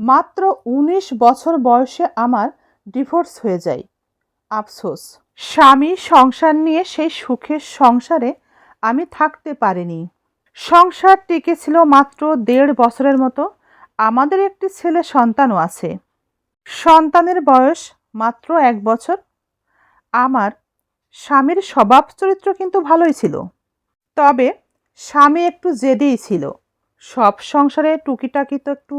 মাত্র উনিশ বছর বয়সে আমার ডিভোর্স হয়ে যায়। আফসোস। স্বামী সংসার নিয়ে সেই সুখের সংসারে আমি থাকতে পারিনি। সংসার টিকেছিল মাত্র দেড় বছরের মতো। আমাদের একটি ছেলে সন্তানও আছে। সন্তানের বয়স মাত্র এক বছর। আমার স্বামীর স্বভাব চরিত্র কিন্তু ভালোই ছিল। তবে স্বামী একটু জেদেই ছিল। সব সংসারে টুকিটাকি তো একটু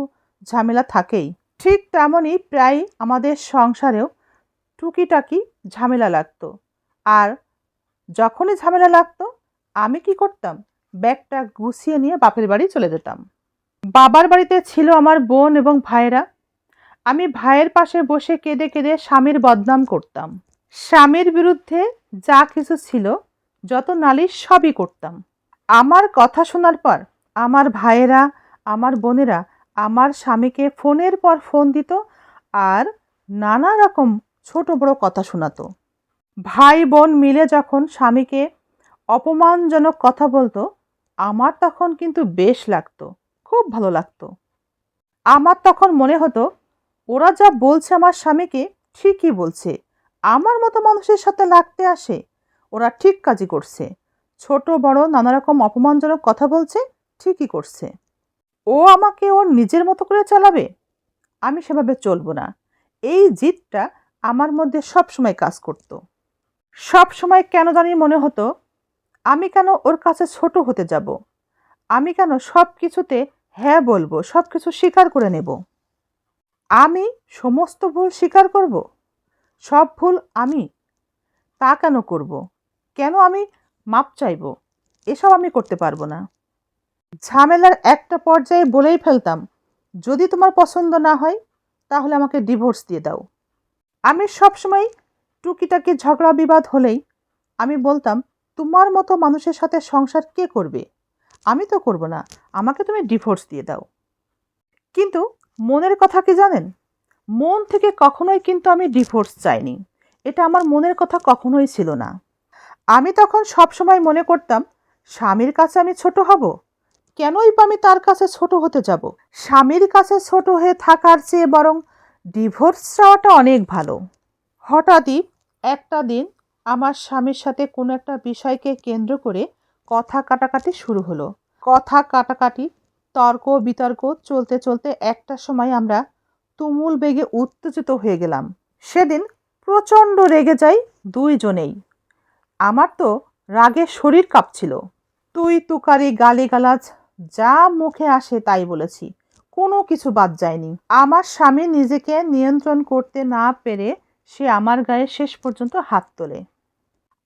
ঝামেলা থাকেই। ঠিক তেমনই প্রায় আমাদের সংসারেও টুকিটাকি ঝামেলা লাগতো। আর যখনই ঝামেলা লাগতো, আমি কি করতাম? ব্যাগটা গুছিয়ে নিয়ে বাপের বাড়ি চলে যেতাম। বাবার বাড়িতে ছিল আমার বোন এবং ভাইয়েরা। আমি ভাইয়ের পাশে বসে কেঁদে কেঁদে স্বামীর বদনাম করতাম। স্বামীর বিরুদ্ধে যা কিছু ছিল, যত নালিশ সবই করতাম। আমার কথা শোনার পর আমার ভাইয়েরা, আমার বোনেরা আমার স্বামীকে ফোনের পর ফোন দিত আর নানা রকম ছোট বড় কথা শোনাতো। ভাই বোন মিলে যখন স্বামীকে অপমানজনক কথা বলতো, আমার তখন কিন্তু বেশ লাগতো, খুব ভালো লাগতো। আমার তখন মনে হতো, ওরা যা বলছে আমার স্বামীকে ঠিকই বলছে, আমার মতো মানুষের সাথে লাগতে আসে, ওরা ঠিক কাজই করছে, ছোট বড় নানা রকম অপমানজনক কথা বলছে, ঠিকই করছে। ও আমাকে ওর নিজের মতো করে চালাবে? আমি সেভাবে চলবো না। এই জিদটা আমার মধ্যে সব সময় কাজ করতো। সব সময় কেন জানি মনে হতো, আমি কেন ওর কাছে ছোট হতে যাব? আমি কেন সব কিছুতে হ্যাঁ বলব, সব কিছু স্বীকার করে নেব? আমি সমস্ত ভুল স্বীকার করব? সব ভুল আমি? তা কেন করব? কেন আমি মাপ চাইব? এসব আমি করতে পারব না। ঝামেলার একটা পর্যায়ে বলেই ফেলতাম, যদি তোমার পছন্দ না হয়, তাহলে আমাকে ডিভোর্স দিয়ে দাও। আমি সবসময় টুকিটাকি ঝগড়া বিবাদ হলেই আমি বলতাম, তোমার মতো মানুষের সাথে সংসার কে করবে? আমি তো করব না, আমাকে তুমি ডিভোর্স দিয়ে দাও। কিন্তু মনের কথা কি জানেন? মন থেকে কখনোই কিন্তু আমি ডিভোর্স চাইনি, এটা আমার মনের কথা কখনোই ছিল না। আমি তখন সব সময় মনে করতাম, স্বামীর কাছে আমি ছোট হব কেনই বা আমি তার কাছে ছোট হতে যাব? স্বামীর কাছে ছোট হয়ে থাকার চেয়ে বরং ডিভোর্স চাওয়াটা অনেক ভালো। হঠাৎই একটা দিন আমার স্বামীর সাথে কোনো একটা বিষয়কে কেন্দ্র করে কথা কাটাকাটি শুরু হলো। কথা কাটাকাটি, তর্ক বিতর্ক চলতে চলতে একটা সময় আমরা তুমুল বেগে উত্তেজিত হয়ে গেলাম। সেদিন প্রচণ্ড রেগে যাই দুইজনেই। আমার তো রাগে শরীর কাঁপছিল। তুই তুকারি, গালিগালাজ যা মুখে আসে তাই বলেছি। কোনো কিছু বাদ যায়নি। আমার স্বামী নিজেকে নিয়ন্ত্রণ করতে না পেরে সে আমার গায়ে শেষ পর্যন্ত হাত তোলে।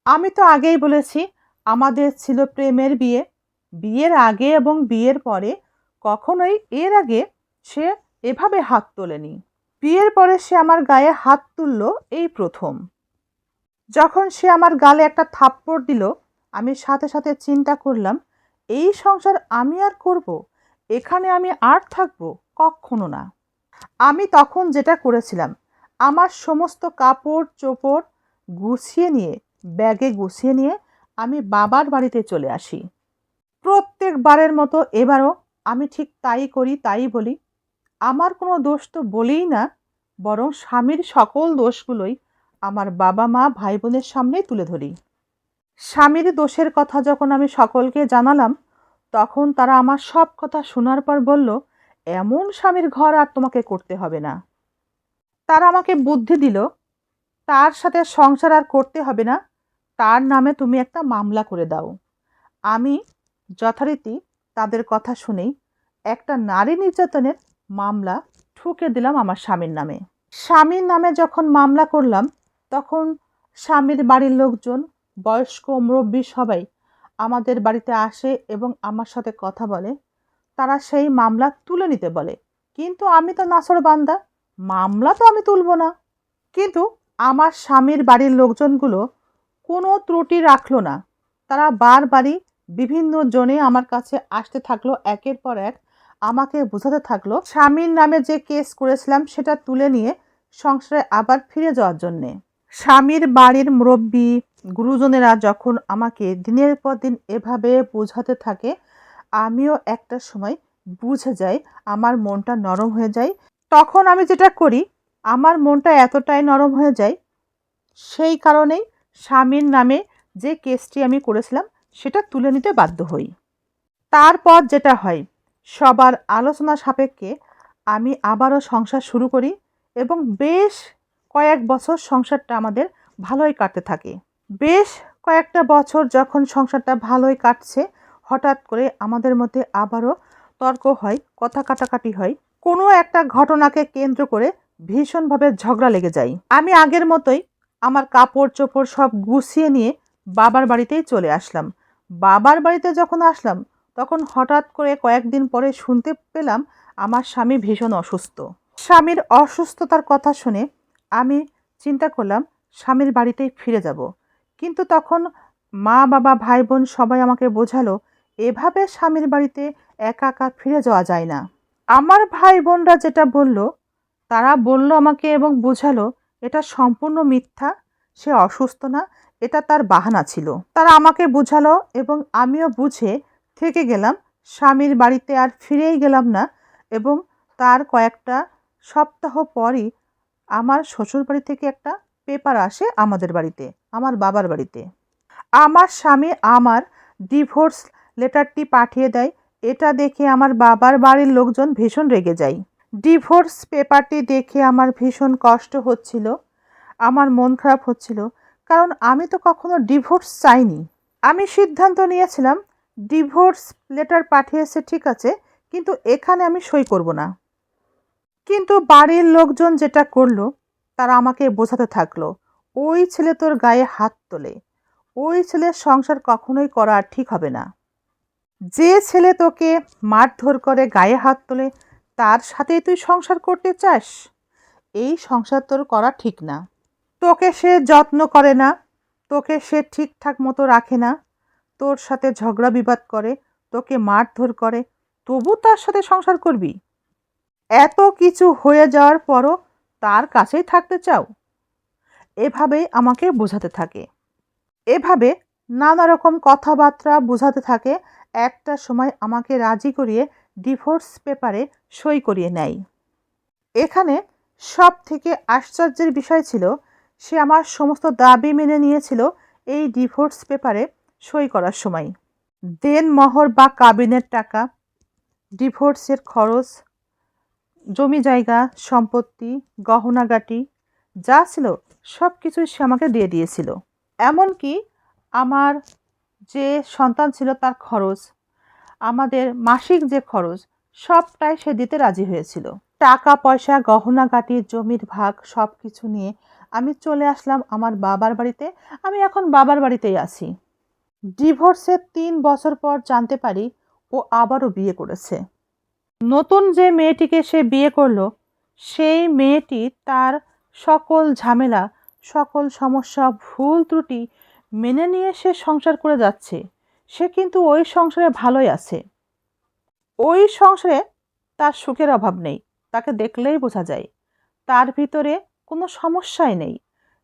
আমি তো আগেই বলেছি, আমাদের ছিল প্রেমের বিয়ে। বিয়ের আগে এবং বিয়ের পরে কখনোই এর আগে সে এভাবে হাত তোলেনি। বিয়ের পরে সে আমার গায়ে হাত তুলল এই প্রথম। যখন সে আমার গালে একটা থাপ্পড় দিল, আমি সাথে সাথে চিন্তা করলাম এই সংসার আমি আর করব? এখানে আমি আর থাকব কখনো না। আমি তখন যেটা করেছিলাম, আমার সমস্ত কাপড় চোপড় গুছিয়ে নিয়ে, ব্যাগে গুছিয়ে নিয়ে আমি বাবার বাড়িতে চলে আসি। প্রত্যেকবারের মতো এবারও আমি ঠিক তাই করি, তাই বলি। আমার কোনো দোষ তো বলেই না, বরং স্বামীর সকল দোষগুলোই আমার বাবা মা ভাই বোনের সামনেই তুলে ধরি। স্বামীর দোষের কথা যখন আমি সকলকে জানালাম, তখন তারা আমার সব কথা শোনার পর বলল, এমন স্বামীর ঘর আর তোমাকে করতে হবে না। তারা আমাকে বুদ্ধি দিল, তার সাথে সংসার আর করতে হবে না, তার নামে তুমি একটা মামলা করে দাও। আমি যথারীতি তাদের কথা শুনেই একটা নারী নির্যাতনের মামলা ঠুকে দিলাম আমার স্বামীর নামে। স্বামীর নামে যখন মামলা করলাম, তখন স্বামীর বাড়ির লোকজন বয়স্ক, মুরব্বী সবাই আমাদের বাড়িতে আসে এবং আমার সাথে কথা বলে। তারা সেই মামলা তুলে নিতে বলে। কিন্তু আমি তো নাসর বান্দা, মামলা তো আমি তুলব না। কিন্তু আমার স্বামীর বাড়ির লোকজনগুলো কোনো ত্রুটি রাখল না। তারা বারবারই বিভিন্ন জনে আমার কাছে আসতে থাকল। একের পর এক আমাকে বোঝাতে থাকল, স্বামীর নামে যে কেস করেছিলাম সেটা তুলে নিয়ে সংসারে আবার ফিরে যাওয়ার জন্যে। স্বামীর বাড়ির মুরব্বী গুরুজনেরা যখন আমাকে দিনের পর দিন এভাবে বোঝাতে থাকে, আমিও একটা সময় বুঝে যাই, আমার মনটা নরম হয়ে যায়। তখন আমি যেটা করি, আমার মনটা এতটাই নরম হয়ে যায়, সেই কারণেই স্বামীর নামে যে কেসটি আমি করেছিলাম, সেটা তুলে নিতে বাধ্য হই। তারপর যেটা হয়, সবার আলোচনা সাপেক্ষে আমি আবারও সংসার শুরু করি এবং বেশ কয়েক বছর সংসারটা আমাদের ভালোই কাটতে থাকে। বেশ কয়েকটা বছর যখন সংসারটা ভালোই কাটছে, হঠাৎ করে আমাদের মধ্যে আবারও তর্ক হয়, কথা কাটাকাটি হয়। কোনো একটা ঘটনাকে কেন্দ্র করে ভীষণভাবে ঝগড়া লেগে যায়। আমি আগের মতোই আমার কাপড় চোপড় সব গুছিয়ে নিয়ে বাবার বাড়িতেই চলে আসলাম। বাবার বাড়িতে যখন আসলাম, তখন হঠাৎ করে কয়েকদিন পরে শুনতে পেলাম আমার স্বামী ভীষণ অসুস্থ। স্বামীর অসুস্থতার কথা শুনে আমি চিন্তা করলাম, স্বামীর বাড়িতেই ফিরে যাব। কিন্তু তখন মা, বাবা ভাই বোন সবাই আমাকে বোঝালো, এভাবে স্বামীর বাড়িতে একা একা ফিরে যাওয়া যায় না। আমার ভাই বোনরা যেটা বলল, তারা বলল আমাকে এবং বোঝালো, এটা সম্পূর্ণ মিথ্যা, সে অসুস্থ না, এটা তার বাহানা ছিল। তারা আমাকে বোঝালো এবং আমিও বুঝে থেকে গেলাম, স্বামীর বাড়িতে আর ফিরেই গেলাম না এবং তার কয়েকটা সপ্তাহ পরই আমার শ্বশুরবাড়ি থেকে একটা পেপার আসে আমাদের বাড়িতে, আমার বাবার বাড়িতে। আমার স্বামী আমার ডিভোর্স লেটারটি পাঠিয়ে দেয়, এটা দেখে আমার বাবার বাড়ির লোকজন ভীষণ রেগে যায়। ডিভোর্স পেপারটি দেখে আমার ভীষণ কষ্ট হচ্ছিল, আমার মন খারাপ হচ্ছিল, কারণ আমি তো কখনো ডিভোর্স চাইনি। আমি সিদ্ধান্ত নিয়েছিলাম, ডিভোর্স লেটার পাঠিয়েছে ঠিক আছে, কিন্তু এখানে আমি সই করব না। কিন্তু বাড়ির লোকজন যেটা করল তারা আমাকে বোঝাতে থাকল, ওই ছেলে তোর গায়ে হাত তোলে। ওই ছেলের সংসার কখনোই করা ঠিক হবে না। যে ছেলে তোকে মারধর করে গায়ে হাত তোলে, তার সাথেই তুই সংসার করতে চাস? এই সংসার তোর করা ঠিক না। তোকে সে যত্ন করে না, তোকে সে ঠিকঠাক মতো রাখে না। তোর সাথে ঝগড়া বিবাদ করে, তোকে মারধর করে, তবু তার সাথে সংসার করবি? এত কিছু হয়ে যাওয়ার পরও তার কাছেই থাকতে চাও? এভাবেই আমাকে বোঝাতে থাকে। এভাবে নানা রকম কথাবার্তা বোঝাতে থাকে। একটা সময় আমাকে রাজি করিয়ে ডিভোর্স পেপারে সই করিয়ে নেয়। এখানে সব থেকে আশ্চর্যের বিষয় ছিল, সে আমার সমস্ত দাবি মেনে নিয়েছিল এই ডিভোর্স পেপারে সই করার সময়। দেন মহর বা কাবিনের টাকা, ডিভোর্সের খরচ জমি জায়গা, সম্পত্তি, গহনাগাটি, যা ছিল সব কিছুই সে আমাকে দিয়ে দিয়েছিল। এমনকি আমার যে সন্তান ছিল তার খরচ, আমাদের মাসিক যে খরচ, সবটাই সে দিতে রাজি হয়েছিল। টাকা, পয়সা, গহনাগাটি, জমির ভাগ সব কিছু নিয়ে আমি চলে আসলাম আমার বাবার বাড়িতে। আমি এখন বাবার বাড়িতেই আছি। ডিভোর্সের তিন বছর পর জানতে পারি ও আবারও বিয়ে করেছে। নতুন যে মেয়েটিকে সে বিয়ে করল, সেই মেয়েটি তার সকল ঝামেলা, সকল সমস্যা, ভুল ত্রুটি মেনে নিয়ে সে সংসার করে যাচ্ছে। সে কিন্তু ওই সংসারে ভালোই আছে। ওই সংসারে তার সুখের অভাব নেই, তাকে দেখলেই বোঝা যায়। তার ভিতরে কোনো সমস্যাই নেই।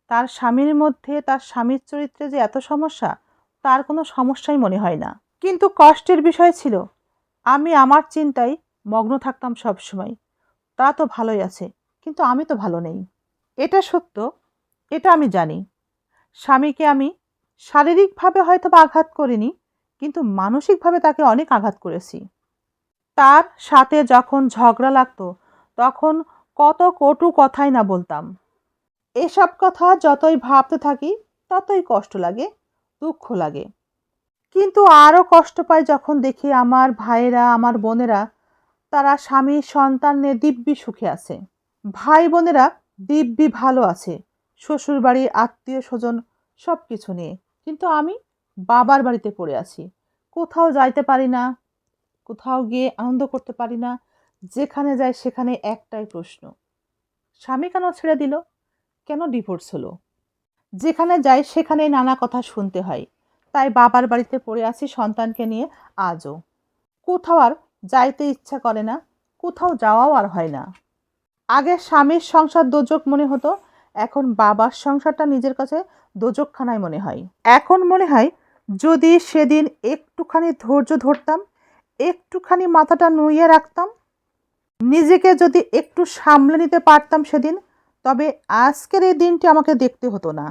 তার স্বামীর মধ্যে, তার স্বামীর চরিত্রে যে এত সমস্যা, তার কোনো সমস্যাই মনে হয় না। কিন্তু কষ্টের বিষয় ছিল, আমি আমার চিন্তায় মগ্ন থাকতাম সব সময়। তা তো ভালোই আছে, কিন্তু আমি তো ভালো নেই। এটা সত্য, এটা আমি জানি। স্বামীকে আমি শারীরিকভাবে হয়তো বা আঘাত করিনি, কিন্তু মানসিকভাবে তাকে অনেক আঘাত করেছি। তার সাথে যখন ঝগড়া লাগতো, তখন কত কটু কথাই না বলতাম। এসব কথা যতই ভাবতে থাকি, ততই কষ্ট লাগে, দুঃখ লাগে। কিন্তু আরও কষ্ট পাই যখন দেখি আমার ভাইয়েরা, আমার বোনেরা তারা স্বামী সন্তান নিয়ে দিব্যি সুখে আছে। ভাই বোনেরা দিব্যি ভালো আছে। শ্বশুর বাড়ি, আত্মীয় স্বজন সব কিছু নিয়ে। কিন্তু আমি বাবার বাড়িতে পড়ে আছি। কোথাও যাইতে পারি না, কোথাও গিয়ে আনন্দ করতে পারি না, যেখানে যাই সেখানে একটাই প্রশ্ন। স্বামী কেন ছেড়ে দিল? কেন ডিভোর্স হলো? যেখানে যাই সেখানেই নানা কথা শুনতে হয়। তাই বাবার বাড়িতে পড়ে আছি সন্তানকে নিয়ে আজও। কোথাও আর যাইতে ইচ্ছা করে না, কোথাও যাওয়াও আর হয় না। আগে স্বামীর সংসার দোজক মনে হতো, এখন বাবার সংসারটা নিজের কাছে দোজকখানায় মনে হয়। এখন মনে হয়, যদি সেদিন একটুখানি ধৈর্য ধরতাম, একটুখানি মাথাটা নুইয়ে রাখতাম, নিজেকে যদি একটু সামলে নিতে পারতাম সেদিন, তবে আজকের এই দিনটি আমাকে দেখতে হতো না।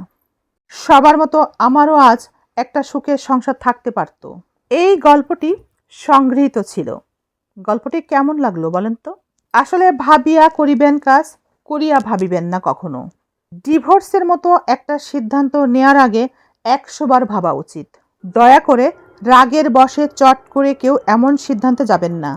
সবার মতো আমারও আজ একটা সুখের সংসার থাকতে পারতো। এই গল্পটি সংগৃহীত ছিল। গল্পটি কেমন লাগল বলেন তো? আসলে ভাবিয়া করিবেন কাজ, করিয়া ভাবিবেন না কখনো। ডিভোর্সের মতো একটা সিদ্ধান্ত নেয়ার আগে একশোবার ভাবা উচিত। দয়া করে রাগের বসে চট করে কেউ এমন সিদ্ধান্তে যাবেন না।